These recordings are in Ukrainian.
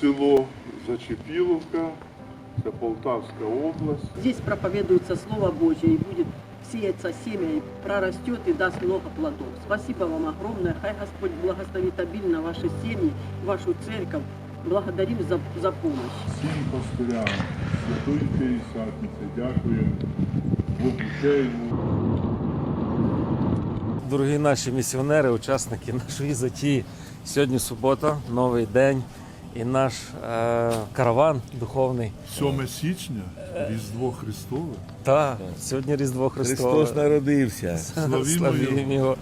село Зачепіловка, це Полтавська область. Здесь проповедуется Слово Божье и будет сеяться семя, и прорастет и даст много плодов. Спасибо вам огромное. Хай Господь благословит обильно ваши семьи, вашу церковь. Благодарим за, за помощь. Всім пастирям Святої П'ятдесятниці дякуємо Богу Дорогі наші місіонери, учасники нашої затії. Сьогодні субота, новий день, і наш е, караван духовний. 7 січня, Різдво Христове. Та сьогодні Різдво Христове. Христос народився. Славімо його.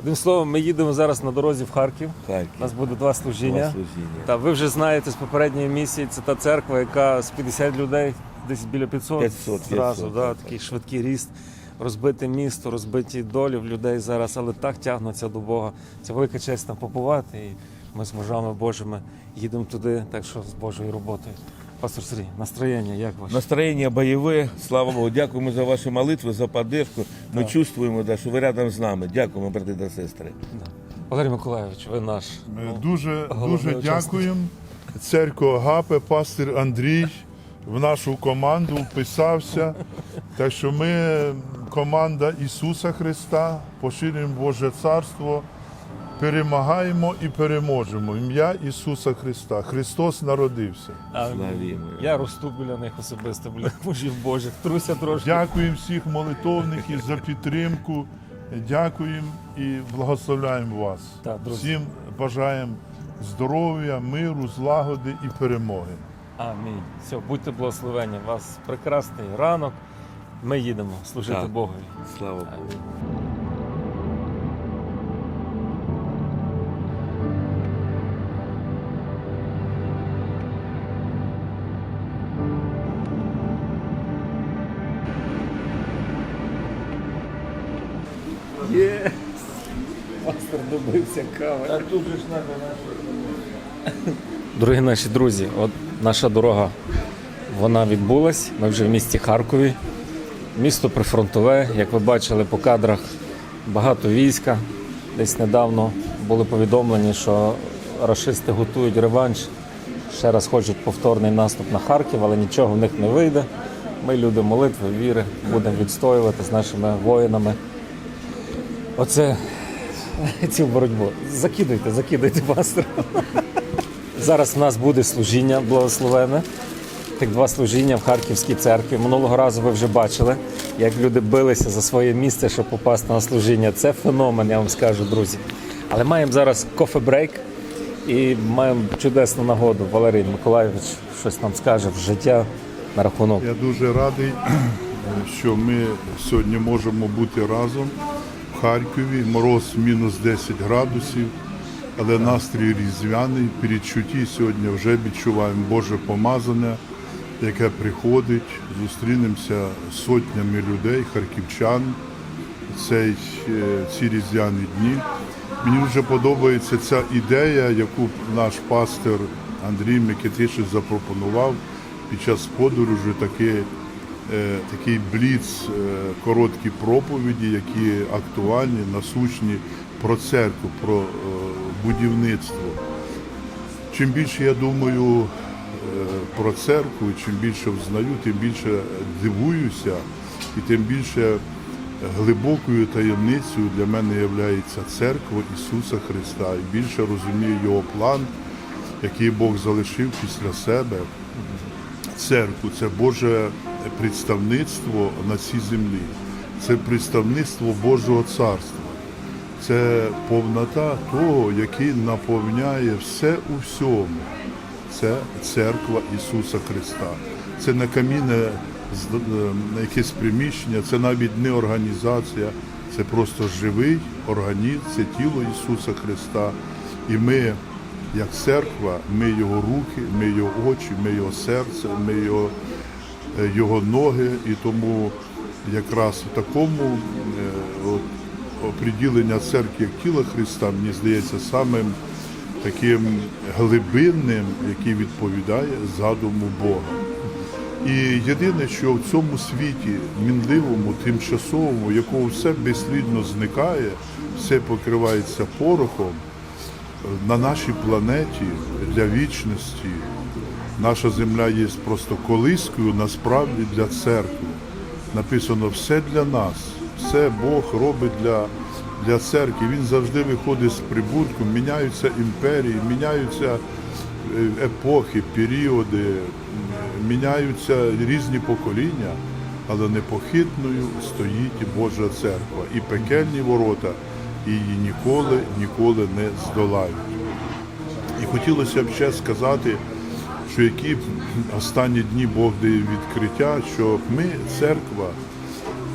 Одним словом, ми їдемо зараз на дорозі в Харків. Харків. У нас буде два служіння. Два служіння. Та ви вже знаєте з попередньої місії, це та церква, яка з 50 людей, десь біля 500, 500, зразу, 500, да, так, такий швидкий ріст, розбите місто, розбиті долі в людей зараз, але так тягнуться до Бога. Це велика честь там побувати. І ми з мужами Божими їдемо туди, так що з Божою роботою. Пастор Сергій, настроєння, як ваше? Настроєння бойове. Слава Богу. Дякуємо за ваші молитви, за поддержку. Ми чувствуємо, да, що ви рядом з нами. Дякуємо, брати та сестри. Да. Валерій Миколайович, ви наш. Ми ну, дуже, дуже дякуємо. Церква Агапе, пастир Андрій в нашу команду вписався. Так що ми команда Ісуса Христа, поширюємо Боже Царство, перемагаємо і переможемо. Ім'я Ісуса Христа. Христос народився. Славімо. Я росту біля них особисто, біля мужів Божих. Труся трошки. Дякуємо всіх молитовників за підтримку. Дякуємо і благословляємо вас. Так, друзі. Всім бажаємо здоров'я, миру, злагоди і перемоги. Амінь. Все, будьте благословені. У вас прекрасний ранок. Ми їдемо служити Так. Богові. Слава Богу. Амінь. Є! Пастор добився кави. А тут же ж надо Дорогі наші друзі, от наша дорога вона відбулась. Ми вже в місті Харкові. Місто прифронтове, як ви бачили по кадрах, багато війська. Десь недавно були повідомлені, що рашисти готують реванш. Ще раз хочуть повторний наступ на Харків, але нічого в них не вийде. Ми люди молитви, віри, будемо відстоювати з нашими воїнами. Оце цю боротьбу. Закидуйте, закидуйте пастора. Зараз в нас буде служіння благословене. Тих два служіння в Харківській церкві. Минулого разу ви вже бачили, як люди билися за своє місце, щоб попасти на служіння. Це феномен, я вам скажу, друзі. Але маємо зараз кофе-брейк і маємо чудесну нагоду. Валерій Миколайович щось нам скаже в життя на рахунок. Я дуже радий, що ми сьогодні можемо бути разом в Харкові. Мороз мінус 10 градусів, але настрій різдвяний. Передчутті сьогодні вже відчуваємо Боже помазане, яке приходить. Зустрінемося з сотнями людей, харківчан цей, е, ці різдвяні дні. Мені дуже подобається ця ідея, яку наш пастор Андрій Микитишин запропонував під час подорожі таки, е, такий бліц, е, короткі проповіді, які актуальні, насущні про церкву, про е, будівництво. Чим більше я думаю е, про церкву, чим більше взнаю, тим більше дивуюся і тим більше глибокою таємницею для мене є церква Ісуса Христа і більше розумію Його план, який Бог залишив після себе. Церкву це Боже представництво на цій землі, це представництво Божого Царства. Це повнота того, який наповняє все у всьому. Це церква Ісуса Христа. Це не камінне е, якесь приміщення, це навіть не організація, це просто живий організм, це тіло Ісуса Христа. І ми, як церква, ми Його руки, ми Його очі, ми Його серце, ми Його його ноги, і тому якраз в такому е, от, оприділення церкви як тіла Христа, мені здається, самим таким глибинним, який відповідає задуму Бога. І єдине, що в цьому світі мінливому, тимчасовому, якого все безслідно зникає, все покривається порохом, на нашій планеті для вічності наша земля є просто колискою насправді для церкви. Написано все для нас, все Бог робить для, для церкви. Він завжди виходить з прибутком, міняються імперії, міняються е, епохи, періоди, міняються різні покоління, але непохитною стоїть Божа церква. І пекельні ворота її ніколи, ніколи не здолають. І хотілося б ще сказати, що які останні дні Бог дає відкриття, що ми церква,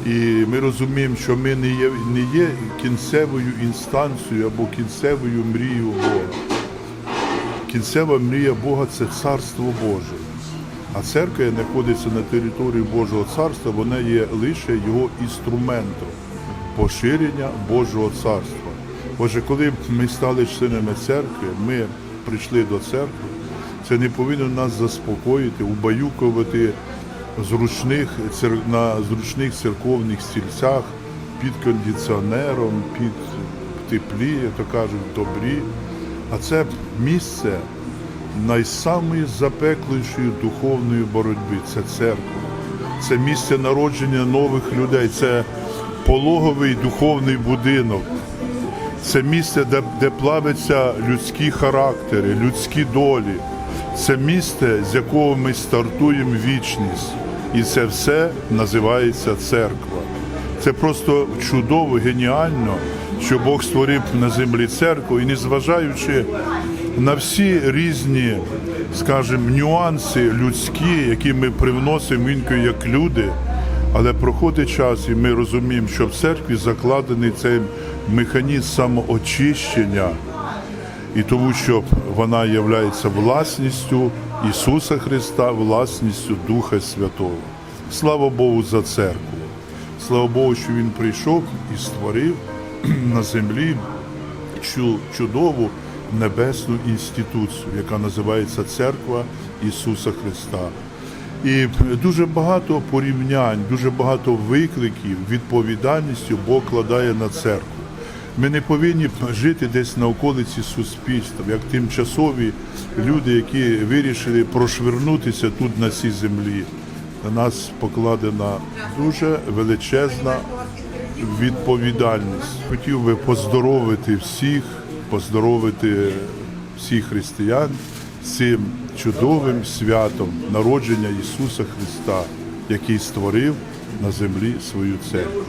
і ми розуміємо, що ми не є, не є кінцевою інстанцією або кінцевою мрією Бога. Кінцева мрія Бога це царство Боже. А церква яка знаходиться на території Божого царства, вона є лише його інструментом поширення Божого царства. Отже, коли ми стали членами церкви, ми прийшли до церкви, це не повинно нас заспокоїти, убаюкувати зручних, на зручних церковних стільцях під кондиціонером, під теплі, як то кажуть, добрі. А це місце найсамої запеклішої духовної боротьби це церква. Це місце народження нових людей, це пологовий духовний будинок. Це місце, де, де плавиться людські характери, людські долі. Це місце, з якого ми стартуємо вічність. І це все називається церква. Це просто чудово, геніально, що Бог створив на землі церкву і незважаючи на всі різні, скажімо, нюанси людські, які ми привносимо інколи як люди, але проходить час, і ми розуміємо, що в церкві закладений цей механізм самоочищення, і тому що вона є власністю Ісуса Христа, власністю Духа Святого. Слава Богу за церкву. Слава Богу, що Він прийшов і створив на землі цю чудову небесну інституцію, яка називається Церква Ісуса Христа. І дуже багато порівнянь, дуже багато викликів, відповідальністю Бог кладає на церкву. Ми не повинні жити десь на околиці суспільства, як тимчасові люди, які вирішили прошвернутися тут на цій землі. На нас покладена дуже величезна відповідальність. Хотів би поздоровити всіх, поздоровити всіх християн цим чудовим святом народження Ісуса Христа, який створив на землі свою церкву.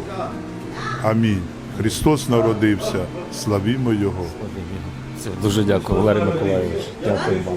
Амінь. Христос народився, славімо Його. Це Дуже дякую, Валерій Миколайович. Дякую вам.